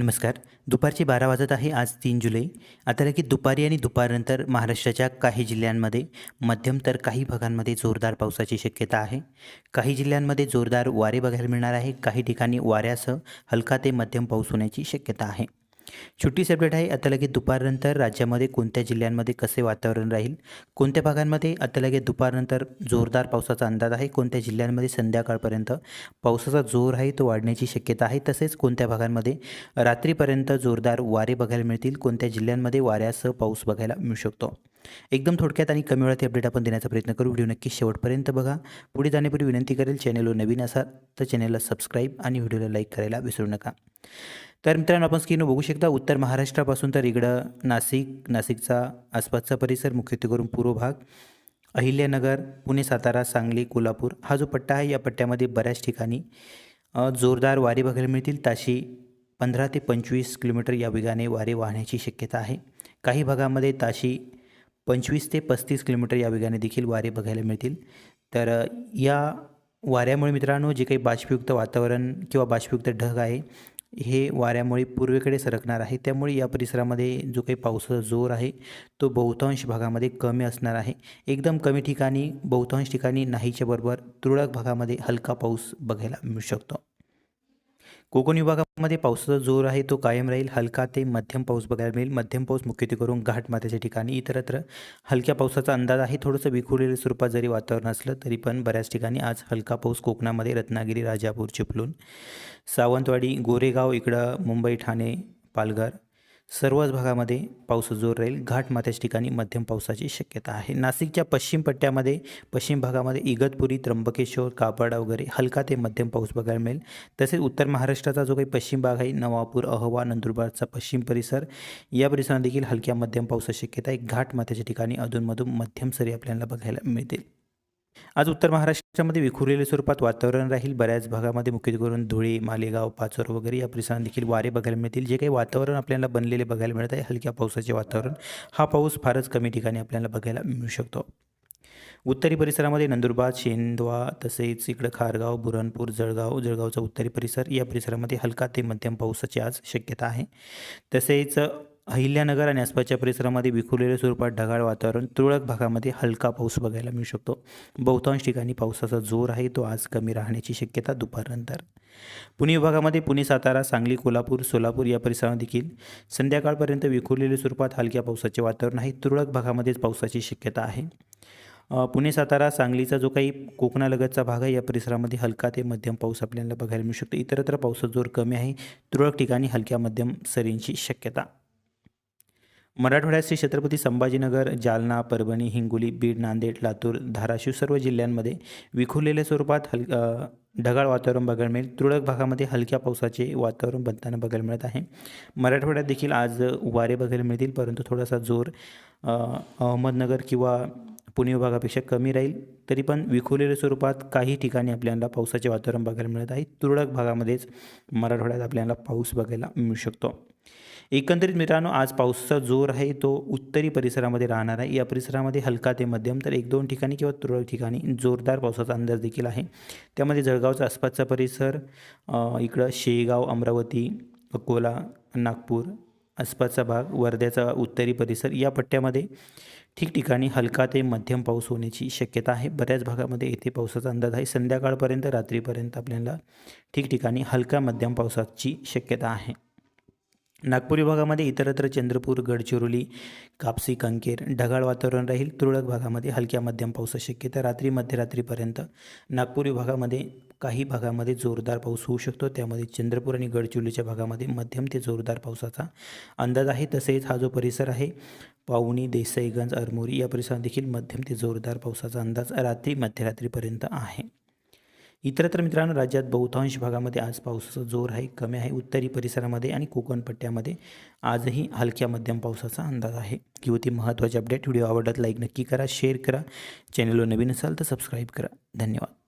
नमस्कार. दुपारचे बारा वाजत आहे आज तीन जुलै. आता लगेच दुपारी आणि दुपारनंतर महाराष्ट्राच्या काही जिल्ह्यांमध्ये मध्यम तर काही भागांमध्ये जोरदार पावसाची शक्यता आहे. काही जिल्ह्यांमध्ये जोरदार वारे बघायला मिळणार आहे काही ठिकाणी वाऱ्यासह हलका ते मध्यम पाऊस होण्याची शक्यता आहे. छोटी अपडेट आहे आता लगेच दुपारनंतर राज्यामध्ये कोणत्या जिल्ह्यांमध्ये कसे वातावरण राहील? कोणत्या भागांमध्ये आता लगेच दुपारनंतर जोरदार पावसाचा अंदाज आहे? कोणत्या जिल्ह्यांमध्ये संध्याकाळपर्यंत पावसाचा जोर आहे तो वाढण्याची शक्यता आहे? तसेच कोणत्या भागांमध्ये रात्रीपर्यंत जोरदार वारे बघायला मिळतील? कोणत्या जिल्ह्यांमध्ये वाऱ्यासह पाऊस बघायला मिळू शकतो? एकदम थोडक्यात आणि कमी वेळात अपडेट आपण देण्याचा प्रयत्न करू. व्हिडिओ नक्की शेवटपर्यंत बघा. पुढे जाण्यापूर्वी विनंती करेल चॅनेलवर नवीन असाल तर चॅनेलला सबस्क्राईब आणि व्हिडिओला लाईक करायला विसरू नका. तर मित्रांनो आपण स्क्रीनवर बघू शकता उत्तर महाराष्ट्रापासून तर इकडं नाशिक नाशिकचा आसपासचा परिसर मुख्यत्वे करून पूर्व भाग अहिल्यानगर पुणे सातारा सांगली कोल्हापूर हा जो पट्टा आहे या पट्ट्यामध्ये बऱ्याच ठिकाणी जोरदार वारे बघायला मिळतील. ताशी पंधरा ते पंचवीस किलोमीटर या वेगाने वारे वाहण्याची शक्यता आहे. काही भागामध्ये ताशी पंचवीस ते पस्तीस किलोमीटर या वेगाने देखील वारे बघायला मिळतील. तर या वाऱ्यामुळे मित्रांनो जे काही बाष्पयुक्त वातावरण किंवा बाष्पयुक्त ढग आहे हे वाऱ्यामुळे पूर्वेकडे सरकणार आहे. त्यामुळे या परिसरामध्ये जो काही पावसाचा जोर आहे तो बहुतांश भागामध्ये कमी असणार आहे. एकदम कमी ठिकाणी बहुतांश ठिकाणी नाहीच्या बरोबर तुरळक भागामध्ये हलका पाऊस बघायला मिळू शकतो. कोकण विभागामध्ये पावसाचा जोर आहे तो कायम राहील. हलका ते मध्यम पाऊस बघायला मिळेल. मध्यम पाऊस मुख्यत्वे करून घाटमाथ्याच्या ठिकाणी इतरत्र हलक्या पावसाचा अंदाज आहे. थोडंसं विखुरलेल्या स्वरूपात जरी वातावरण असलं तरी पण बऱ्याच ठिकाणी आज हलका पाऊस कोकणामध्ये रत्नागिरी राजापूर चिपळूण सावंतवाडी गोरेगाव इकडं मुंबई ठाणे पालघर सर्वच भागामध्ये पाऊस जोर राहील. घाटमाथ्याच्या ठिकाणी मध्यम पावसाची शक्यता आहे. नाशिकच्या पश्चिम पट्ट्यामध्ये पश्चिम भागामध्ये इगतपुरी त्र्यंबकेश्वर कापडा वगैरे हलका ते मध्यम पाऊस बघायला मिळेल. तसेच उत्तर महाराष्ट्राचा जो काही पश्चिम भाग आहे नवापूर अहवा नंदुरबारचा पश्चिम परिसर या परिसरात देखील हलक्या मध्यम पावसाची शक्यता आहे. घाटमाथ्याच्या ठिकाणी अधूनमधून मध्यम सरी आपल्याला बघायला मिळतील. आज उत्तर महाराष्ट्रामध्ये विखुरलेल्या स्वरूपात वातावरण राहील. बऱ्याच भागामध्ये मुख्यतः करून धुळे मालेगाव पाचोर वगैरे या परिसरात देखील वारे बघायला मिळतील. जे काही वातावरण आपल्याला बनलेले बघायला मिळत आहे हलक्या पावसाचे वातावरण हा पाऊस फारच कमी ठिकाणी आपल्याला बघायला मिळू शकतो. उत्तरी परिसरामध्ये नंदुरबार शेंदवा तसेच इकडं खारगाव बुरणपूर जळगाव जळगावचा उत्तरी परिसर या परिसरामध्ये हलका ते मध्यम पावसाची आज शक्यता आहे. तसेच अहिल्यानगर आणि आसपासच्या परिसरामध्ये विखुरलेल्या स्वरूपात ढगाळ वातावरण तुरळक भागामध्ये हलका पाऊस बघायला मिळू शकतो. बहुतांश ठिकाणी पावसाचा जोर आहे तो आज कमी राहण्याची शक्यता दुपारनंतर. पुणे विभागामध्ये पुणे सातारा सांगली कोल्हापूर सोलापूर या परिसरात देखील संध्याकाळपर्यंत विखुरलेल्या स्वरूपात हलक्या पावसाचे वातावरण आहे तुरळक भागामध्येच पावसाची शक्यता आहे. पुणे सातारा सांगलीचा जो काही कोकणालगतचा भाग आहे या परिसरामध्ये हलका ते मध्यम पाऊस आपल्याला बघायला मिळू शकतो. इतरत्र पावसाचा जोर कमी आहे तुरळक ठिकाणी हलक्या मध्यम सरींची शक्यता. मराठवाड्यात श्री छत्रपती संभाजीनगर जालना परभणी हिंगोली बीड नांदेड लातूर धाराशिव सर्व जिल्ह्यांमध्ये विखुरलेल्या स्वरूपात हल ढगाळ वातावरण बघायला मिळेल. तुरळक भागामध्ये हलक्या पावसाचे वातावरण बनताना बघायला मिळत आहे. मराठवाड्यात देखील आज वारे बघायला मिळतील परंतु थोडासा जोर अहमदनगर किंवा पुणे विभागापेक्षा कमी राहील तरी पण विखुरलेल्या स्वरूपात काही ठिकाणी आपल्याला पावसाचे वातावरण बघायला मिळत आहे. तुरळक भागामध्येच मराठवाड्यात आपल्याला पाऊस बघायला मिळू शकतो. एकंदरीत मित्रांनो आज पाऊसचा जोर आहे तो उत्तरी परिसरामध्ये राहणार आहे. या परिसरामध्ये हलका ते मध्यम तर एक दोन ठिकाणी किंवा तुरळक ठिकाणी जोरदार पावसाचा अंदाज देखील आहे. त्यामध्ये जळगावचा आसपासचा परिसर इकडं शेगाव अमरावती अकोला नागपूर आसपासचा भाग वर्ध्याचा उत्तरी परिसर या पट्ट्यामध्ये ठिकठिकाणी हलका ते मध्यम पाऊस होण्याची शक्यता आहे. बऱ्याच भागामध्ये येथे पावसाचा अंदाज आहे. संध्याकाळपर्यंत रात्रीपर्यंत आपल्याला ठिकठिकाणी हलका मध्यम पावसाची शक्यता आहे. नागपूर विभागामध्ये इतरत्र चंद्रपूर गडचिरोली कापसी कंकेर ढगाळ वातावरण राहील. तुरळक भागामध्ये हलक्या मध्यम पावसाची शक्यता. रात्री मध्यरात्रीपर्यंत नागपूर विभागामध्ये काही भागामध्ये जोरदार पाऊस होऊ शकतो. त्यामध्ये चंद्रपूर आणि गडचिरोलीच्या भागामध्ये मध्यम ते जोरदार पावसाचा अंदाज आहे. तसेच हा जो परिसर आहे पावणी देसाईगंज अरमोरी या परिसरात देखील मध्यम ते जोरदार पावसाचा अंदाज रात्री मध्यरात्रीपर्यंत आहे. इतरत्र मित्रांनो राज्यात बहुतांश भागामध्ये आज पावसाचा जोर आहे कमी आहे. उत्तरी परिसरामध्ये आणि कोकणपट्ट्यामध्ये आजही हलक्या मध्यम पावसाचा अंदाज आहे. ही होती महत्त्वाची अपडेट. व्हिडिओ आवडत लाईक नक्की करा शेअर करा. चॅनलवर नवीन असाल तर सबस्क्राईब करा. धन्यवाद.